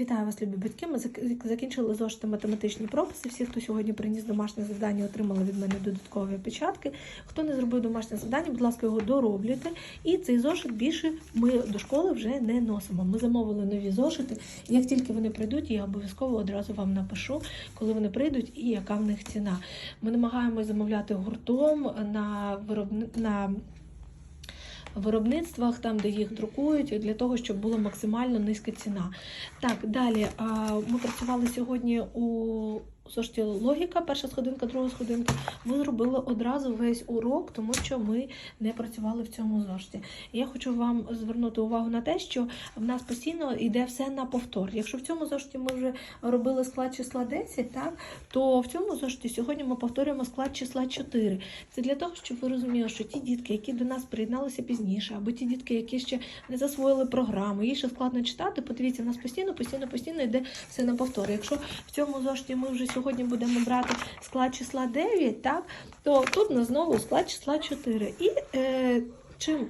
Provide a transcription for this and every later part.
Вітаю вас, любі батьки. Ми зак- закінчили зошити математичні прописи. Всі, хто сьогодні приніс домашнє завдання, отримали від мене додаткові печатки. Хто не зробив домашнє завдання, будь ласка, його дороблюйте. І цей зошит більше ми до школи вже не носимо. Ми замовили нові зошити. Як тільки вони прийдуть, я обов'язково одразу вам напишу, коли вони прийдуть і яка в них ціна. Ми намагаємося замовляти гуртом на виробни... на виробництвах, там, де їх друкують, для того, щоб була максимально низька ціна. Так, далі ми працювали сьогодні у зошиті логіка, перша сходинка, друга сходинка. Ми зробили одразу весь урок, тому що ми не працювали в цьому зошиті. Я хочу вам звернути увагу на те, що в нас постійно йде все на повтор. Якщо в цьому зошиті ми вже робили склад числа 10, так, то в цьому зошиті сьогодні ми повторюємо склад числа 4. Це для того, щоб ви розуміли, що ті дітки, які до нас приєдналися пізніше, або ті дітки, які ще не засвоїли програму, їй ще складно читати, подивіться, в нас постійно, постійно, постійно йде все на повтор. Якщо в цьому зошиті ми вже сьогодні будемо брати склад числа 9, так, то тут у нас знову склад числа 4. І е, чим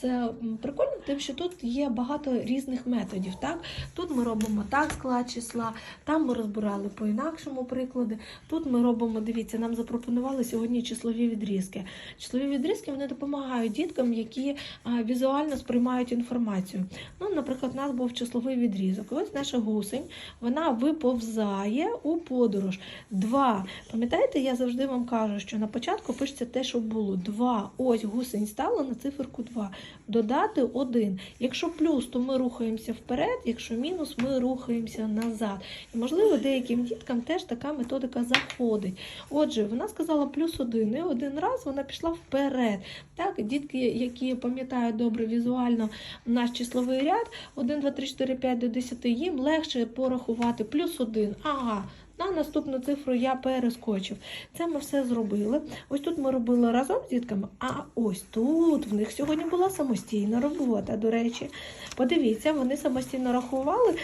це прикольно, тим, що тут є багато різних методів. Так? Тут ми робимо так склад числа, там ми розбирали по-інакшому приклади. Тут ми робимо, дивіться, нам запропонували сьогодні числові відрізки. Числові відрізки вони допомагають діткам, які візуально сприймають інформацію. Ну, наприклад, у нас був числовий відрізок. Ось наша гусень, вона виповзає у подорож. Два. Пам'ятаєте, я завжди вам кажу, що на початку пишеться те, що було. Два. Ось гусень стала на циферку 2. Додати один. Якщо плюс, то ми рухаємося вперед, якщо мінус, ми рухаємося назад. І, можливо, деяким діткам теж така методика заходить. Отже, вона сказала плюс один, і один раз вона пішла вперед. Так, дітки, які пам'ятають добре візуально наш числовий ряд, 1, 2, 3, 4, 5 до 10, їм легше порахувати плюс один. Ага. На наступну цифру я перескочив. Це ми все зробили. Ось тут ми робили разом з дітками, а ось тут в них сьогодні була самостійна робота, до речі. Подивіться, вони самостійно рахували,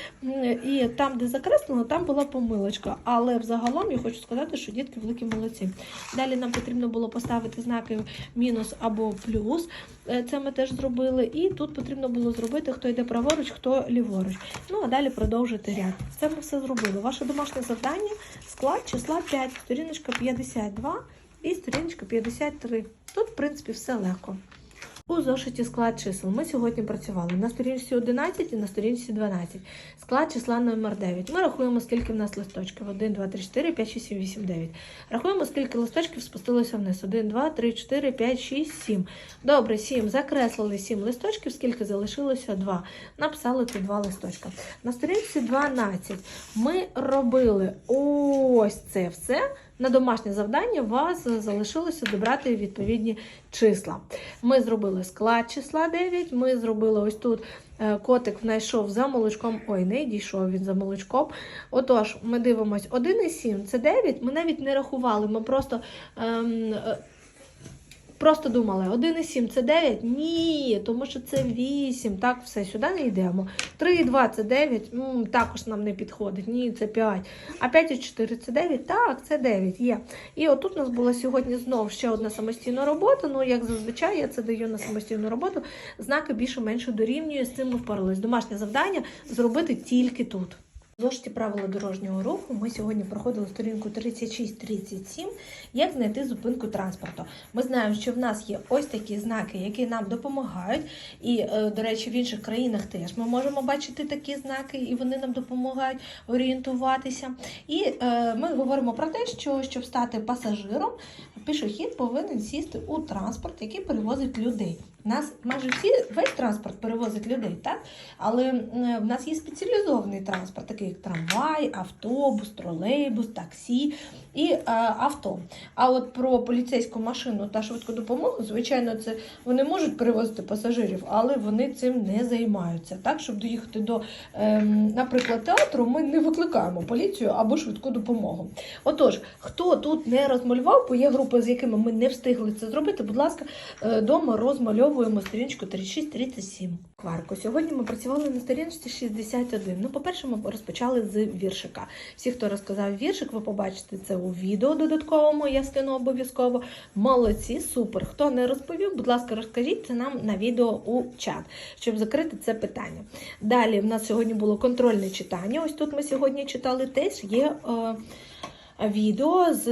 і там, де закреслено, там була помилочка. Але взагалом я хочу сказати, що дітки великі молодці. Далі нам потрібно було поставити знаки мінус або плюс. Е, Це ми теж зробили. І тут потрібно було зробити, хто йде праворуч, хто ліворуч. Ну а далі продовжити ряд. Це ми все зробили. Ваше домашнє завдання склад числа 5, сторіночка 52 і сторіночка 53. Тут, в принципі, все легко. У зошиті склад чисел ми сьогодні працювали на сторінці 11 і на сторінці 12. Склад числа номер 9. Ми рахуємо, скільки в нас листочків. 1, 2, 3, 4, 5, 6, 7, 8, 9. Рахуємо, скільки листочків спустилося вниз. 1, 2, 3, 4, 5, 6, 7. Добре, 7. Закреслили 7 листочків, скільки залишилося 2. Написали тут 2 листочка. На сторінці 12 ми робили ось це все. На домашнє завдання вас залишилося добрати відповідні числа. Ми зробили склад числа 9, ми зробили ось тут е, котик знайшов за молочком. Ой, не дійшов він за молочком. Отож, ми дивимось 1,7 це 9. Ми навіть не рахували, ми просто. Ем, е, Просто думали, 1,7 це 9? Ні, тому що це 8. Так, все, сюди не йдемо. 3,2 це 9, м, також нам не підходить. Ні, це 5. А 5,4 це 9? Так, це 9 є. І отут у нас була сьогодні знов ще одна самостійна робота. Ну, як зазвичай, я це даю на самостійну роботу. Знаки більше-менше дорівнює, з цим ми впоралися. Домашнє завдання зробити тільки тут. В правила дорожнього руху ми сьогодні проходили сторінку 36-37, як знайти зупинку транспорту. Ми знаємо, що в нас є ось такі знаки, які нам допомагають. І, е, до речі, в інших країнах теж ми можемо бачити такі знаки, і вони нам допомагають орієнтуватися. І е, ми говоримо про те, що щоб стати пасажиром, пішохід повинен сісти у транспорт, який перевозить людей. Нас майже всі весь транспорт перевозить людей, так? Але в нас є спеціалізований транспорт, такий як трамвай, автобус, тролейбус, таксі і е, авто. А от про поліцейську машину та швидку допомогу, звичайно, це вони можуть перевозити пасажирів, але вони цим не займаються. Так, щоб доїхати до, ем, наприклад, театру, ми не викликаємо поліцію або швидку допомогу. Отож, хто тут не розмалював, бо є групи, з якими ми не встигли це зробити, будь ласка, е, дома розмальовуйте Розпаковуємо сторіночку 36-37. Кварку. Сьогодні ми працювали на сторінці 61. Ну, по-перше, ми розпочали з віршика. Всі, хто розказав віршик, ви побачите це у відео додатковому, я скину обов'язково. Молодці, супер. Хто не розповів, будь ласка, розкажіть це нам на відео у чат, щоб закрити це питання. Далі в нас сьогодні було контрольне читання. Ось тут ми сьогодні читали теж є. Е, Відео з,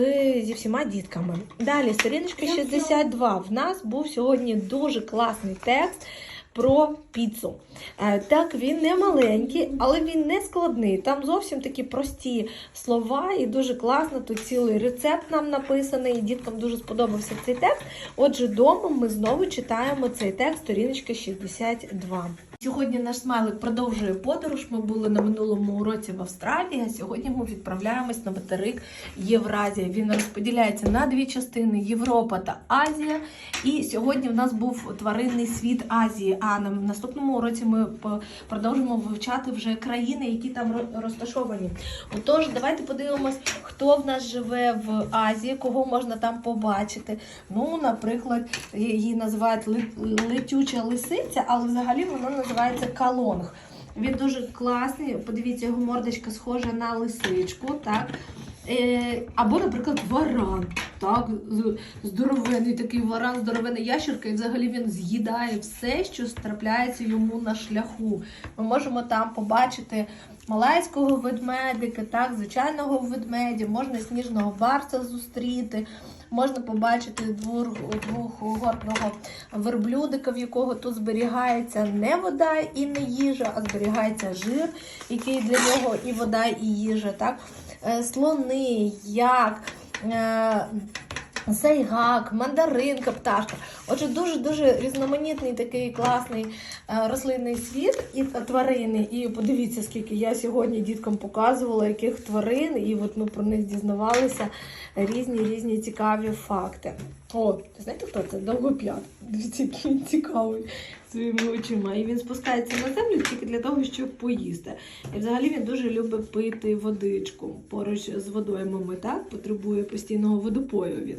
зі всіма дітками. Далі, сторіночка 62. В нас був сьогодні дуже класний текст про піцу. Е, Так, він не маленький, але він не складний. Там зовсім такі прості слова, і дуже класно. Тут цілий рецепт нам написаний. і Діткам дуже сподобався цей текст. Отже, вдома ми знову читаємо цей текст, сторіночка 62. Сьогодні наш смайлик продовжує подорож. Ми були на минулому уроці в Австралії. а Сьогодні ми відправляємось на материк Євразія. Він розподіляється на дві частини: Європа та Азія. І сьогодні в нас був тваринний світ Азії. А на наступному уроці ми продовжимо вивчати вже країни, які там розташовані. Отож, давайте подивимось, хто в нас живе в Азії, кого можна там побачити. Ну, наприклад, її називають летюча лисиця, але взагалі вона називається калонг. Він дуже класний. Подивіться, його мордочка схожа на лисичку, так. Е, або, наприклад, варан. Так, здоровений такий варан, здоровена ящерка, і взагалі він з'їдає все, що трапляється йому на шляху. Ми можемо там побачити малайського ведмедика, так, звичайного ведмедя, можна сніжного барса зустріти. Можна побачити двор, двохгорного верблюдика, в якого тут зберігається не вода і не їжа, а зберігається жир, який для нього і вода, і їжа. Так? Е, Слони, як. Е, Зайгак, мандаринка, пташка. Отже, дуже-дуже різноманітний такий класний е, рослинний світ і тварини. І подивіться, скільки я сьогодні діткам показувала, яких тварин, і от ми про них дізнавалися різні різні цікаві факти. О, знаєте, хто це? Довгоп'ят. Дивіться, він цікавий своїми очима. І він спускається на землю тільки для того, щоб поїсти. І взагалі він дуже любить пити водичку поруч з водоймами, так? Потребує постійного водопою він.